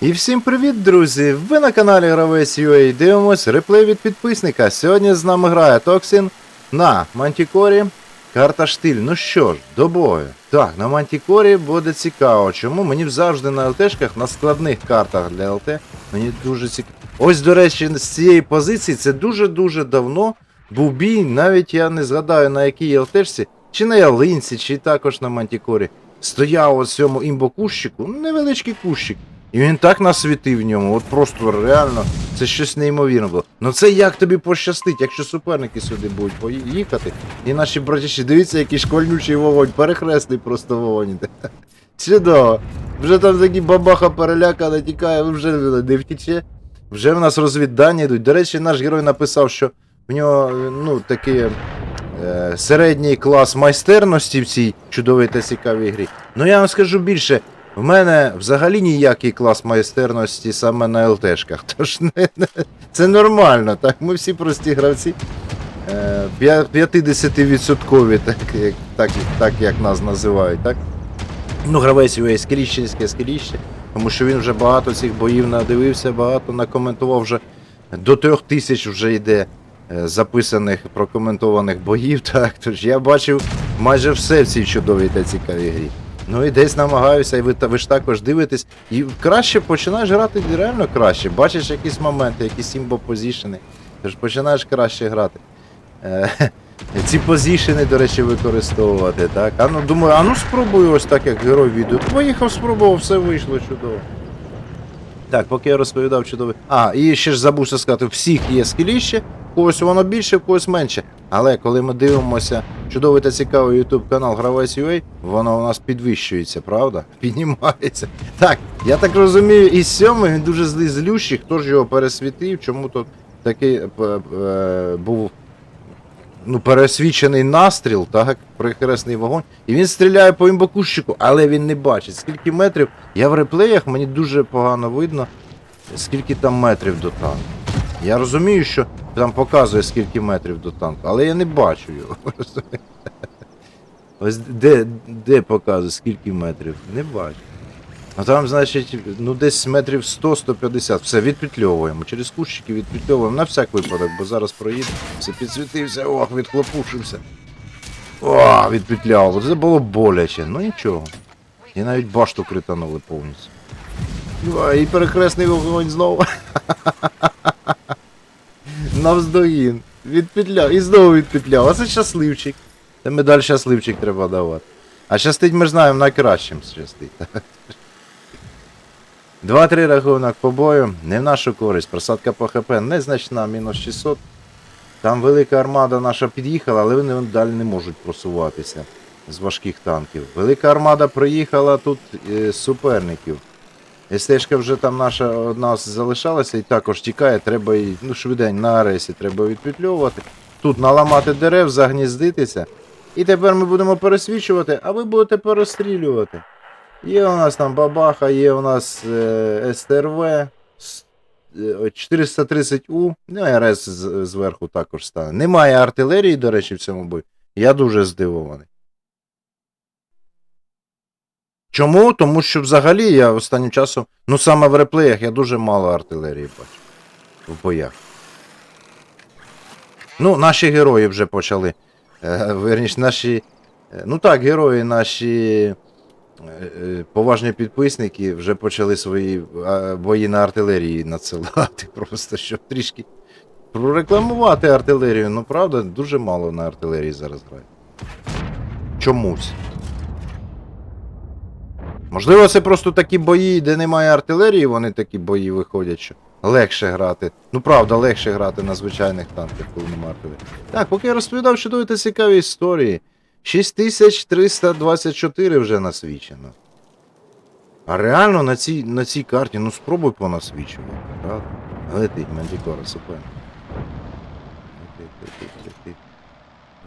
І всім привіт, друзі! Ви на каналі Гравець UA дивимось реплей від підписника. Сьогодні з нами грає Токсін на Мантікорі. Карта штиль. Ну що ж, до бою. Так, на Мантікорі буде цікаво. Чому? Мені завжди на ЛТшках, на складних картах для ЛТ, мені дуже цікаво. Ось, до речі, з цієї позиції це дуже-дуже давно був бій, навіть я не згадаю на якій ЛТшці, чи на ялинці, чи також на Мантікорі. Стояв у цьому імбокущику, невеличкий кущик. І він так насвітив в ньому, от просто реально, це щось неймовірне було. Ну це як тобі пощастить, якщо суперники сюди будуть поїхати, і наші братіші, дивіться, який шквальнючий вогонь, перехресний просто вогонь. Чудово. Вже там такі бабаха перелякана тікає, вже не втіче. Вже в нас розвіддання йдуть. До речі, наш герой написав, що в нього ну, такий е, середній клас майстерності в цій чудовій та цікавій грі. Ну я вам скажу більше, в мене взагалі ніякий клас майстерності саме на ЛТшках. Тож не, не, це нормально, так? Ми всі прості гравці. Е, 50% так, як, так, так як нас називають, так? Ну, гравець UA скріщенське скріще, тому що він вже багато цих боїв надивився, багато накоментував вже до трьох тисяч вже йде е, записаних прокоментованих боїв. Так, тож я бачив майже все в цій чудовій та цікавій грі. Ну і десь намагаюся, і ви, ви ж також дивитесь. І краще починаєш грати реально краще. Бачиш якісь моменти, якісь імбо-позішени. Тож починаєш краще грати. Е, ці позішени, до речі, використовувати, так? А ну думаю, а ну спробую ось так, як герой відео. Поїхав, спробував, все вийшло чудово. Так, поки я розповідав чудовий. А, і ще ж забув що сказати, всіх є скіліще, когось воно більше, когось менше. Але коли ми дивимося чудовий та цікавий YouTube канал Гравець UA, воно у нас підвищується, правда? Піднімається. Так, я так розумію, і сьомий він дуже злий злющий, хто ж його пересвітив, чому тут такий е, е, був ну, пересвічений настріл, так, прихресний вогонь, і він стріляє по імбокущику, але він не бачить. Скільки метрів. Я в реплеях мені дуже погано видно, скільки там метрів до танку. Я розумію, що там показує скільки метрів до танку, але я не бачу його. Ось де, де показує, скільки метрів? Не бачу. А там, значить, ну десь метрів 100-150. Все, відпетльовуємо. Через кущики відпетльовуємо на всяк випадок, бо зараз проїде. Все підсвітився, ох, відхлопушився. О, відпетляв. Це було боляче. Ну нічого. І навіть башту кританули повністю. І перехресний вогонь знову. Навздогін. Відпетляв. І знову відпетляв. А це щасливчик. Та медаль щасливчик треба давати. А щастить ми ж знаємо найкращим щастить. 2-3 рахунок по бою, не в нашу користь. Просадка по ХП незначна, мінус 600. Там велика армада наша під'їхала, але вони далі не можуть просуватися з важких танків. Велика армада приїхала тут е, суперників. СТшка вже там наша одна залишалася і також тікає, треба її ну, швидень на аресі треба відпетльовувати. Тут наламати дерев, загніздитися. І тепер ми будемо пересвічувати, а ви будете перестрілювати. Є у нас там бабаха, є у нас е, СТРВ е, 430У, ну і РС зверху також стане. Немає артилерії, до речі, в цьому бою. Я дуже здивований. Чому? Тому що взагалі я останнім часом, ну саме в реплеях, я дуже мало артилерії бачу. В боях. Ну, наші герої вже почали. Е, верніше, наші. е, Ну так, герої наші е, е, поважні підписники вже почали свої е, бої на артилерії надсилати, просто щоб трішки прорекламувати артилерію. Ну, правда, дуже мало на артилерії зараз грають. Чомусь. Можливо, це просто такі бої, де немає артилерії, вони такі бої виходять, що легше грати. Ну правда, легше грати на звичайних танках, коли немає артилерії. Так, поки я розповідав чудові та цікаві історії. 6324 вже насвічено. А реально на цій, на цій карті, ну спробуй понасвічувати, правда? Летить Мандікора супер.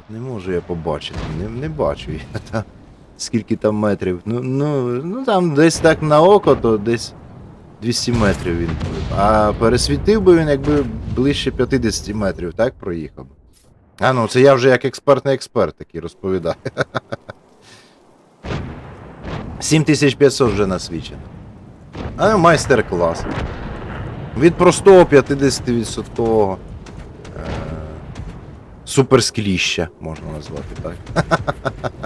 Не можу я побачити, не, не бачу я. Скільки там метрів. Ну, ну, ну там десь так на око, то десь 200 метрів він. А пересвітив би він, якби ближче 50 метрів, так проїхав. А ну, це я вже як експертний експерт такий розповідаю. 7500 вже насвічено. А майстер-клас. Від простого 50% е, суперскіліща, можна назвати так.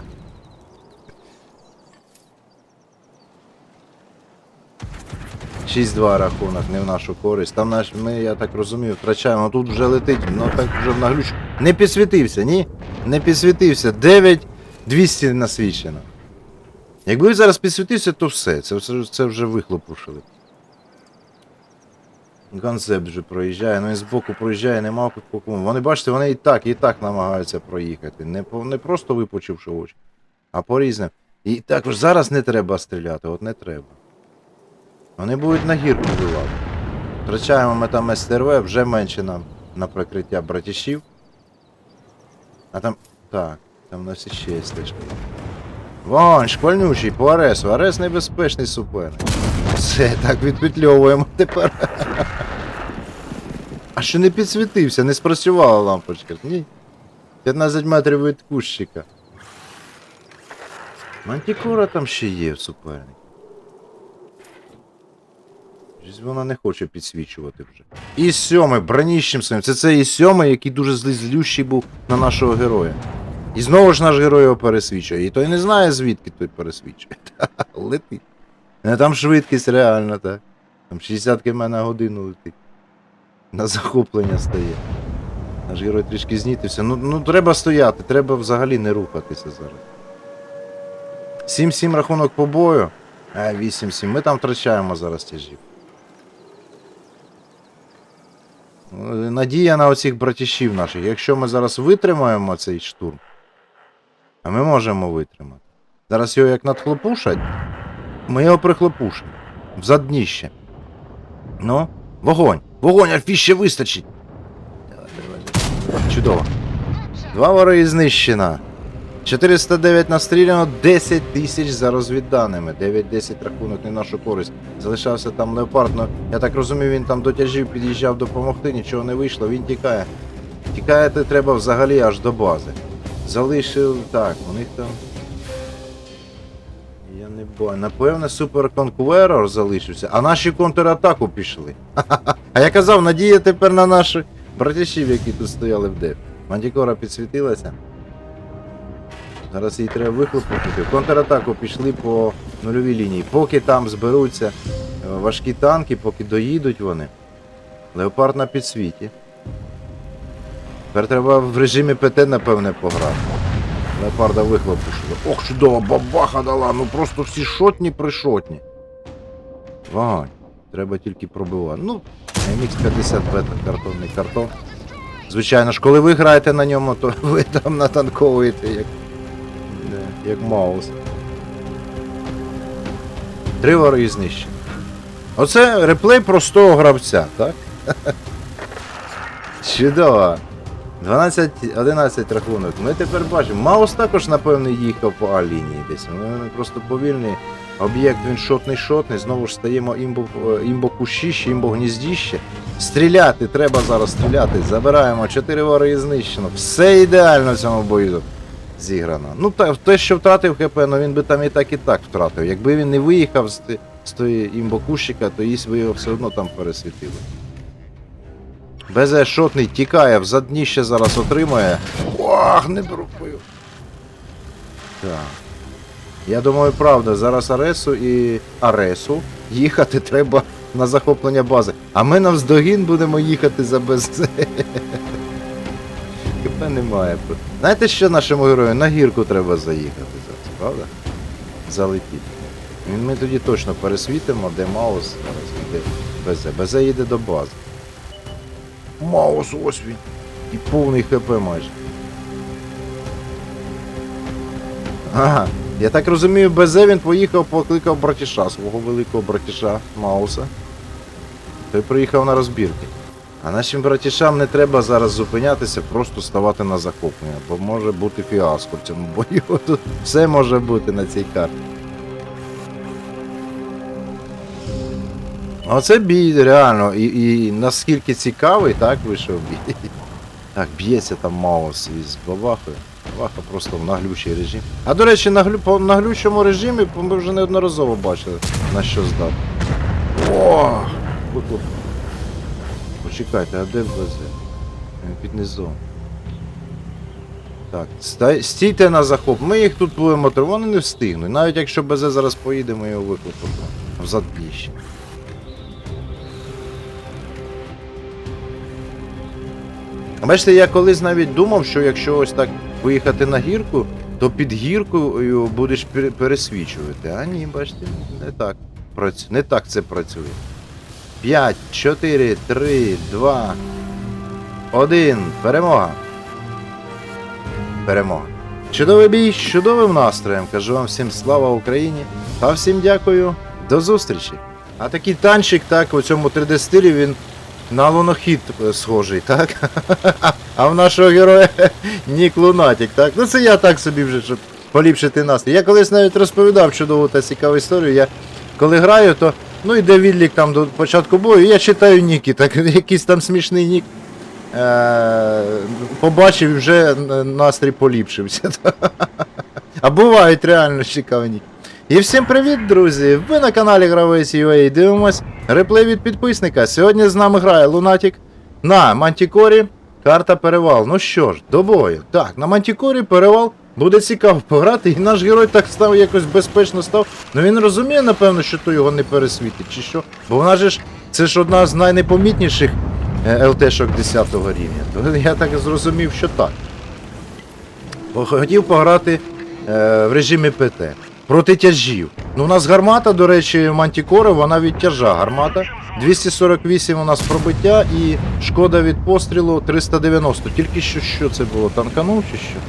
Шість 2 рахунок, не в нашу користь. Там наш, ми, я так розумію, втрачаємо. Тут вже летить, ну так вже в наглюч. Не підсвітився, ні? Не підсвітився. 9 200 насвічено. Якби зараз підсвітився, то все. Це, це, вже вихлопушили. Концепт вже проїжджає, ну і збоку проїжджає, нема кому. Вони бачите, вони і так, і так намагаються проїхати. Не, не просто випучивши очі, а по різним. І також зараз не треба стріляти, от не треба. Вони будуть на гірку вбивати. Втрачаємо ми там СТРВ, вже менше нам на прикриття братішів. А там. Так, там у нас іще є стежка. Вон, шквальнючий по Аресу. Арес небезпечний суперник. Все, так відпетльовуємо тепер. А що не підсвітився, не спрацювала лампочка. Ні. 15 метрів від кущика. Мантікора там ще є в суперник. Щось Вона не хоче підсвічувати вже. І сьомий, броніщим своїм. Це цей сьомий, який дуже злий злющий був на нашого героя. І знову ж наш герой його пересвічує. І той не знає, звідки той пересвічує. Летить. Там швидкість реально, так. Там 60 км на годину летить. На захоплення стає. Наш герой трішки знітився. Ну, ну треба стояти, треба взагалі не рухатися зараз. 7-7 рахунок по бою. А, 8-7. Ми там втрачаємо зараз тяжів. Ну, Надія на оцих братішів наших. Якщо ми зараз витримаємо цей штурм, а ми можемо витримати. Зараз його як надхлопушать, ми його прихлопушимо. В задніще. Ну, вогонь! Вогонь, Альфі ще вистачить! Давай, давай, давай. Чудово. Два вороги знищено. 409 настріляно, 10 тисяч за розвідданими. 9-10 рахунок не нашу користь. Залишався там леопард, ну я так розумію, він там до тяжів під'їжджав допомогти, нічого не вийшло, він тікає. Тікати треба взагалі аж до бази. Залишив. Так, у них там. Я не бачу. Напевне, суперконкурер залишився, а наші контратаку пішли. А я казав, надія тепер на наших братішів, які тут стояли в деп. Мантікора підсвітилася. Зараз їй треба вихлопнути. В контратаку пішли по нульовій лінії. Поки там зберуться е, важкі танки, поки доїдуть вони. Леопард на підсвіті. Тепер треба в режимі ПТ, напевне, пограти. Леопарда вихлопушили. Ох, чудово, бабаха дала, ну просто всі шотні пришотні. Вогонь. Треба тільки пробивати. Ну, MX-50 бета, картонний картон. Звичайно ж, коли ви граєте на ньому, то ви там натанковуєте як, не, як маус. Три вороги знищені. Оце реплей простого гравця, так? Чудово. 12-11 рахунок. Ми тепер бачимо. Маус також, напевно, їхав по А-лінії десь. Ну, Він просто повільний. Об'єкт він шотний шотний. Знову ж стаємо імбо, е, імбо кущище, імбо гніздіще. Стріляти, треба зараз стріляти. Забираємо 4 вороги знищено. Все ідеально в цьому бою зіграно. Ну, та, те, що втратив ХП, ну він би там і так і так втратив. Якби він не виїхав з, з тої імбокущика, то їсть ви його все одно там пересвітили. БЗ шотний тікає, в задніще зараз отримує. Ох, не доробив. Так. Я думаю, правда, зараз Аресу і Аресу їхати треба на захоплення бази. А ми навздогін будемо їхати за БЗ. КП немає. Знаєте, що нашому герою? На гірку треба заїхати зараз, правда? Залетіти. Ми тоді точно пересвітимо, де Маус зараз йде БЗ. БЗ їде до бази. Маус ось він. І повний ХП майже. Ага. Я так розумію, БЗ він поїхав, покликав братіша, свого великого братіша Мауса. Той приїхав на розбірки. А нашим братішам не треба зараз зупинятися, просто ставати на захоплення, бо може бути фіаско в цьому бою. Тут все може бути на цій карті. Оце бій реально. І, і наскільки цікавий, так, вийшов бій. Так, б'ється там Маус із Бабахою. Бабаха просто в наглючий режим. А до речі, на, глю, по наглючому режимі ми вже неодноразово бачили, на що здав. О! Почекайте, а де БЗ? Він під низом. Так, стійте на захоп. Ми їх тут будемо вони не встигнуть. Навіть якщо БЗ зараз поїде, ми його виклопимо. В задбіще. Бачите, я колись навіть думав, що якщо ось так виїхати на гірку, то під гіркою будеш пересвічувати. А ні, бачите, не так. Не так це працює. 5, 4, 3, 2, 1. Перемога. Перемога. Чудовий бій, з чудовим настроєм. Кажу вам всім слава Україні. Та всім дякую. До зустрічі. А такий танчик, так, у цьому 3D стилі він на лунохід е, схожий, так? А в нашого героя Нік Лунатік, так? Ну це я так собі вже, щоб поліпшити настрій. Я колись навіть розповідав чудову та цікаву історію. Я коли граю, то ну йде відлік там до початку бою, я читаю ніки, так якийсь там смішний нік. Е, побачив і вже настрій поліпшився. А бувають реально цікаві ніки. І всім привіт, друзі! Ви на каналі Гравець UA дивимось реплей від підписника. Сьогодні з нами грає Лунатік на Мантікорі. Карта перевал. Ну що ж, до бою. Так, на Мантікорі перевал. Буде цікаво пограти, і наш герой так став якось безпечно став. Ну він розуміє, напевно, що то його не пересвітить, чи що. Бо вона ж це ж одна з найнепомітніших е, ЛТшок 10 рівня. Я так зрозумів, що так. Хотів пограти е, в режимі ПТ. Проти тяжів. Ну, у нас гармата, до речі, Мантікори, вона від тяжа гармата. 248 у нас пробиття і шкода від пострілу 390. Тільки що що це було? Танканув чи що?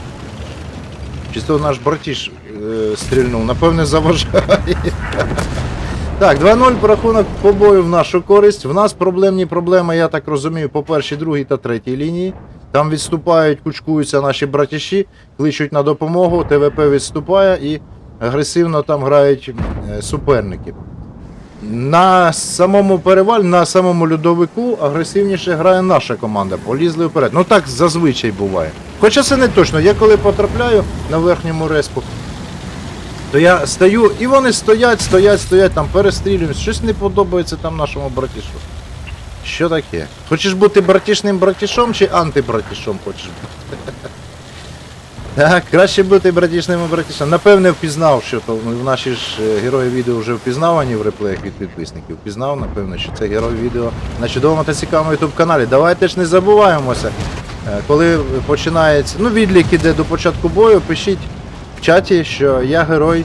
Чи то наш братіш е, стрільнув, напевне, заважає. Так, 2-0 порахунок побою в нашу користь. В нас проблемні проблеми, я так розумію, по першій, другій та третій лінії. Там відступають, кучкуються наші братіші, кличуть на допомогу, ТВП відступає і агресивно там грають е, суперники. На самому перевалі, на самому льодовику агресивніше грає наша команда. Полізли вперед. Ну так зазвичай буває. Хоча це не точно. Я коли потрапляю на верхньому респу, то я стою, і вони стоять, стоять, стоять, там перестрілюють. Щось не подобається там нашому братішу. Що таке? Хочеш бути братішним братішом чи антибратішом хочеш бути? Так, краще бути братішним братішем. Напевне, впізнав, що то ну, наші ж е, герої відео вже впізнавані в реплеях від підписників. Впізнав, напевно, що це герой відео на чудовому та цікавому YouTube каналі. Давайте ж не забуваємося. Е, Коли починається, ну, відлік іде до початку бою, пишіть в чаті, що я герой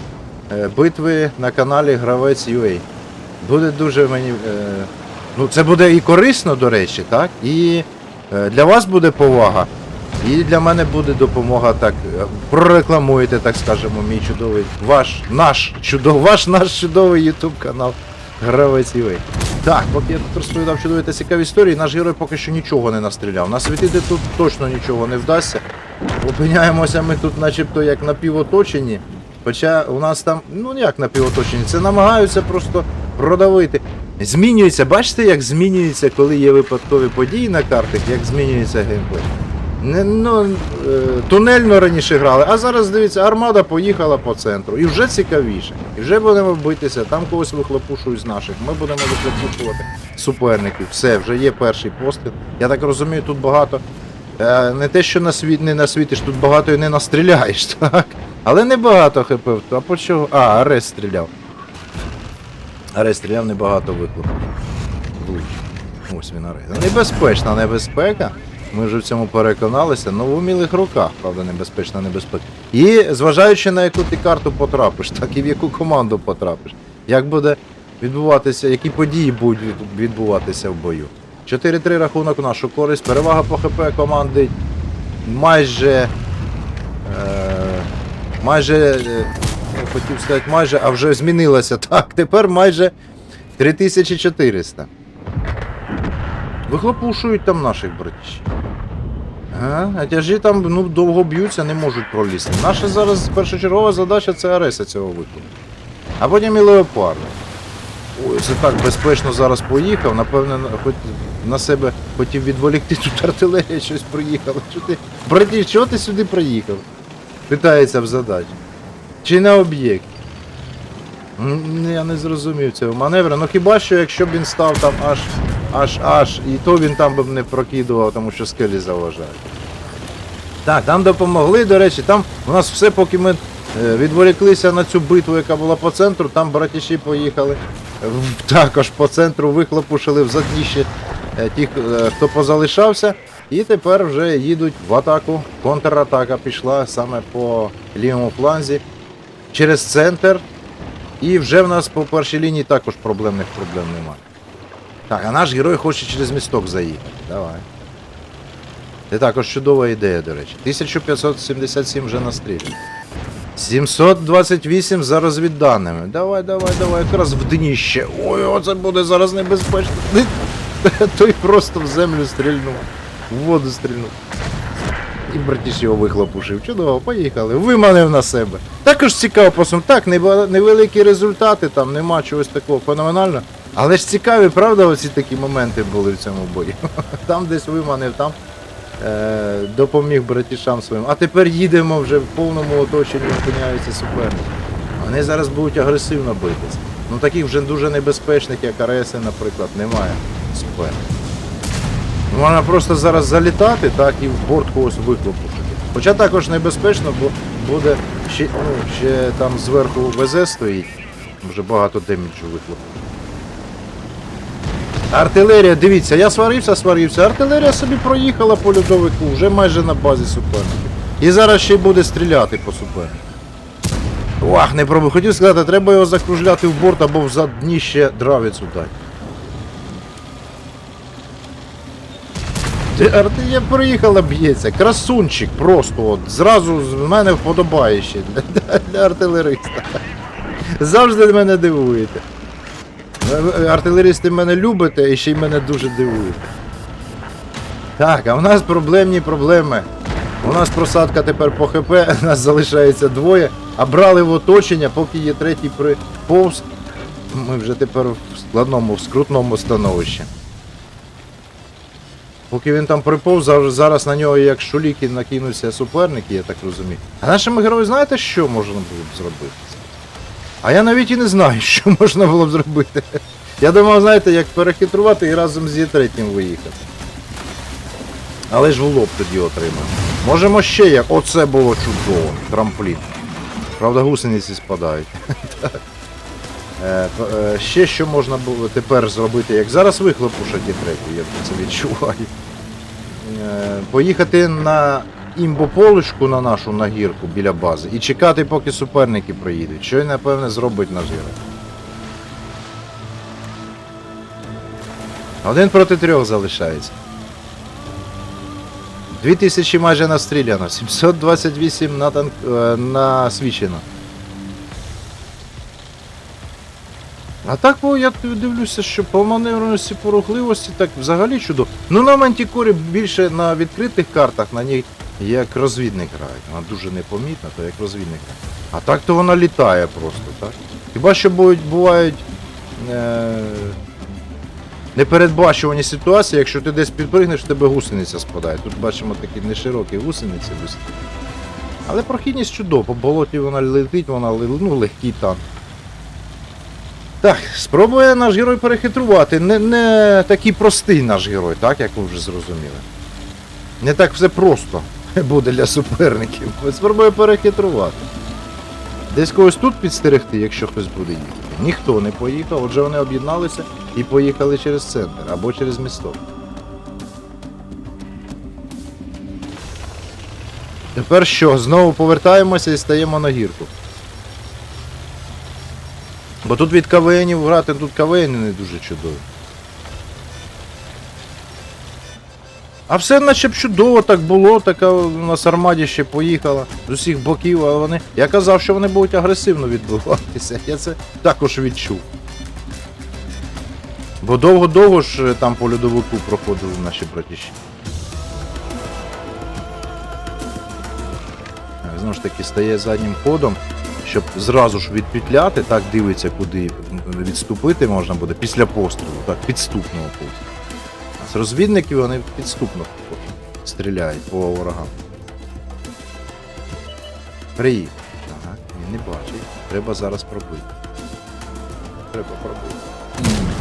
е, битви на каналі Гравець UA. Буде дуже мені. Ну, це буде і корисно, до речі, так? І для вас буде повага. І для мене буде допомога так. е, Прорекламуєте, так скажемо, мій чудовий, ваш, наш чудовий, ваш наш чудовий YouTube канал Гравець UA. Так, поки я тут розповідав чудові та цікаві історії, наш герой поки що нічого не настріляв. Насвітити тут точно нічого не вдасться. Опиняємося ми тут начебто як напівоточені. Хоча у нас там, ну як напівоточені, це намагаються просто продавити. Змінюється, бачите, як змінюється, коли є випадкові події на картах, як змінюється геймплей. Не, ну, е, тунельно раніше грали, а зараз дивіться, армада поїхала по центру. І вже цікавіше. І вже будемо битися, там когось вихлопушують з наших. Ми будемо вихлопушувати суперників. Все, вже є перший постріл. Я так розумію, тут багато. Е, не те, що на світ не насвітиш, тут багато і не настріляєш, так? Але не багато хп. А по чого? А, Арес стріляв. Арес стріляв небагато викликів. Влучив. Ось він Арес. Небезпечна небезпека. Ми вже в цьому переконалися, ну в умілих руках, правда, небезпечна небезпека. І зважаючи на яку ти карту потрапиш, так і в яку команду потрапиш. Як буде відбуватися, які події будуть відбуватися в бою. 4-3 рахунок в нашу користь. Перевага по ХП команди майже. Е, майже. Е, хотів сказати майже, а вже змінилася. Так, тепер майже 3400. Вихлопушують там наших братів. Ага, а тяжі там ну, довго б'ються, не можуть пролізти. Наша зараз першочергова задача це Ареса цього виклику. А потім і Леопарда. Ой, це так безпечно зараз поїхав. Напевне, на- хоч на себе хотів відволікти тут артилерія щось приїхала. Ти, братів, чого ти сюди приїхав? Питається в задачі. Чи на об'єкт? Я не зрозумів цього маневру. Ну хіба що якщо б він став там аж аж аж, і то він там би не прокидував, тому що скелі заважають. Так, там допомогли, до речі, там у нас все, поки ми е, відволіклися на цю битву, яка була по центру, там братіші поїхали. Також по центру вихлопушили в задніще е, тих, е, хто позалишався. І тепер вже їдуть в атаку. Контратака пішла саме по лівому фланзі через центр. І вже в нас по першій лінії також проблемних проблем немає. Так, а наш герой хоче через місток заїхати. Давай. Це також чудова ідея, до речі. 1577 вже настріляно. 728 за розвідданими. Давай, давай, давай, якраз в дніще. Ой, оце буде зараз небезпечно. Той просто в землю стрільнув, в воду стрільнув. І братіш його вихлопушив. Чудово, поїхали. Виманив на себе. Також цікаво, посум. Так, невеликі результати, там нема чогось такого феноменального. Але ж цікаві, правда, оці такі моменти були в цьому бою. Там десь виманив, там е, допоміг братішам своїм. А тепер їдемо вже в повному оточенні, опиняються суперники. Вони зараз будуть агресивно битися. Ну таких вже дуже небезпечних, як Ареси, наприклад, немає суперників. Можна просто зараз залітати, так, і в борт когось вихлопушити. Хоча також небезпечно, бо буде ще, ну, ще там зверху ВЗ стоїть. Вже багато деміджу вихлопушити. Артилерія, дивіться, я сварився, сварився. Артилерія собі проїхала по льодовику, вже майже на базі суперників. І зараз ще й буде стріляти по супернику. Ох, не пробую. Хотів сказати, треба його закружляти в борт або в задніще дравіцю дати. Ти артилерія приїхала, б'ється. Красунчик просто от. Зразу з мене вподобає ще для, для артилериста. Завжди мене дивуєте. Ви, Артилеристи мене любите і ще й мене дуже дивуєте. Так, а в нас проблемні проблеми. У нас просадка тепер по ХП, нас залишається двоє, а брали в оточення, поки є третій приповз. Ми вже тепер в складному, в скрутному становищі. Поки він там приповз, зараз- на нього як шуліки накинуться суперники, я так розумію. А нашими герої знаєте, що можна було зробити? А я навіть і не знаю, що можна було б зробити. Я думав, знаєте, як перехитрувати і разом з Є3 виїхати. Але ж в лоб тоді отримав. Можемо ще як. Оце було чудово. Трамплін. Правда, гусениці спадають. Е, е, Ще що можна було тепер зробити, як зараз вихлопушать Є3, я це відчуваю. Е, Поїхати на імбополочку на нашу на гірку біля бази і чекати, поки суперники приїдуть. Що й напевне зробить наш герой. Один проти трьох залишається. 2000 майже настріляно, 728 на танк насвічено. А так, о, я дивлюся, що по маневреності, по рухливості так взагалі чудово. Ну на Мантікорі більше на відкритих картах на ній як розвідник грає. Вона дуже непомітна, то як розвідник грає. А так то вона літає просто, так? Хіба що бувають е- непередбачувані ситуації, якщо ти десь підпригнеш, в тебе гусениця спадає. Тут бачимо такі неширокі гусениці. Але прохідність чудова, по болоті вона летить, вона ну, легкий танк. Так, спробує наш герой перехитрувати. Не, не такий простий наш герой, так, як ви вже зрозуміли. Не так все просто буде для суперників. Спробує перехитрувати. Десь когось тут підстерегти, якщо хтось буде їхати. Ніхто не поїхав, отже вони об'єдналися і поїхали через центр або через місток. Тепер що? Знову повертаємося і стаємо на гірку. Бо тут від КВНів грати, тут КВН не дуже чудові. А все наче б чудово так було, така у нас армаді ще поїхала з усіх боків, але вони. Я казав, що вони будуть агресивно відбуватися. Я це також відчув. Бо довго-довго ж е, там по льодовику проходили наші братіші. Знову ж таки, стає заднім ходом, щоб зразу ж відпетляти, так дивиться, куди відступити можна буде після пострілу, так, підступного пострілу. А з розвідників вони підступно стріляють по ворогам. Приїхав. Так, він не бачить. Треба зараз пробити. треба пробити.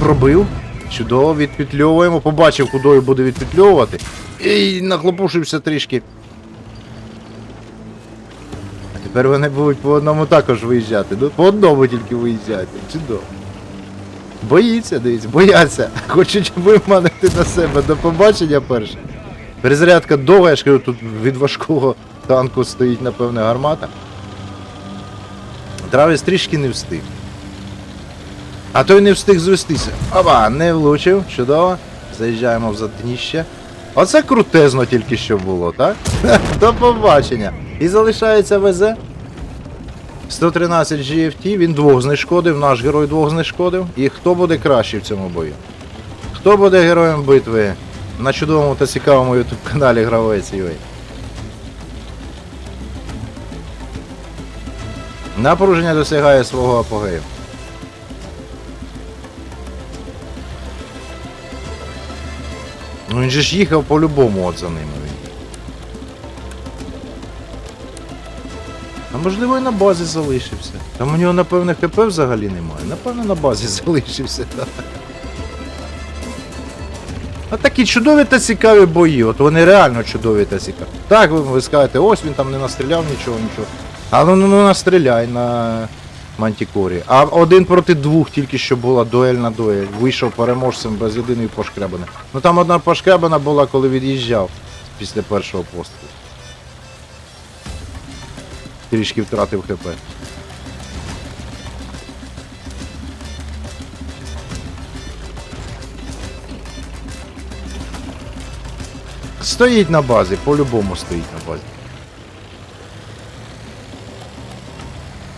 Пробив. Чудово, відпетльовуємо. Побачив, куди буде відпетльовувати. І нахлопушився трішки. Тепер вони будуть по одному також виїжджати. Ну, по одному тільки виїжджати. Чудово. Боїться, дивіться, бояться. Хочуть виманити на себе до побачення перше. Перезарядка довга, я ж кажу, тут від важкого танку стоїть, напевне, гармата. Травіс трішки не встиг. А той не встиг звестися. Опа, не влучив, чудово. Заїжджаємо в задніще. Оце крутезно тільки що було, так? До побачення. І залишається ВЗ. 113 GFT, він двох знешкодив, наш герой двох знешкодив. І хто буде кращий в цьому бою? Хто буде героєм битви на чудовому та цікавому YouTube каналі Гравець UA? Напруження досягає свого апогею. Ну він же ж їхав по-любому от за ними. Можливо і на базі залишився. Там у нього, напевне, ХП взагалі немає. Напевно, на базі залишився. А такі чудові та цікаві бої. От вони реально чудові та цікаві. Так, ви, ви скажете, ось він там не настріляв нічого, нічого. А ну, ну, ну настріляй на Мантікорі. А один проти двох тільки що була дуельна дуель. Вийшов переможцем без єдиної пошкребини. Ну там одна пошкребина була, коли від'їжджав після першого пострілу. Трішки втратив ХП. Стоїть на базі, по-любому стоїть на базі.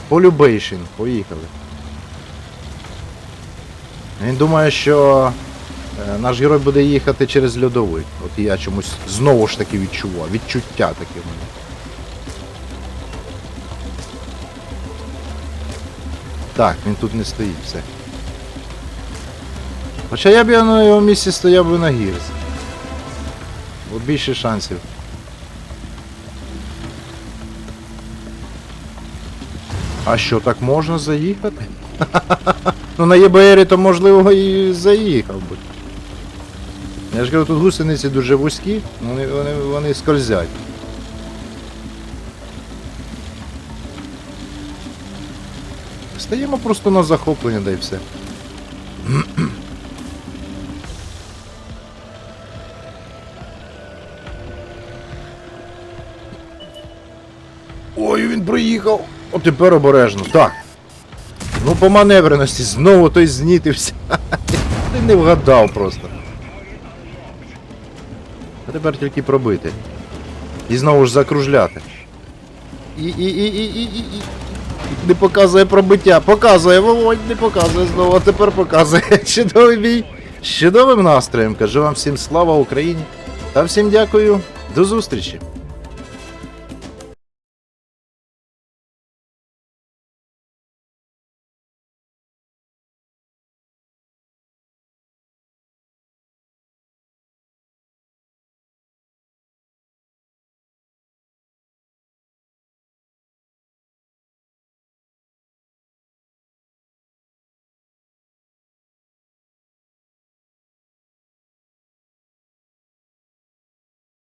Полюбейшин, поїхали. Він думає, що е, наш герой буде їхати через льодовик. От я чомусь знову ж таки відчував. Відчуття таке в мене. Так, він тут не стоїть, все. Хоча я б я на його місці стояв би на гірці. Бо більше шансів. А що, так можна заїхати? ну на ЄБРі то можливо і заїхав би. Я ж кажу, тут гусениці дуже вузькі, вони, вони, вони скользять. Стаємо просто на захоплення, да й все. Ой, він проїхав. О, тепер обережно. Так. Ну, по маневреності знову той знітився. Ти не вгадав просто. А тепер тільки пробити. І знову ж закружляти. І, і, і, і, і, і, і. Не показує пробиття. Показує, Володь, не показує знову, а тепер показує. Чудовий бій. З чудовим настроєм. Кажу вам всім слава Україні. Та всім дякую. До зустрічі.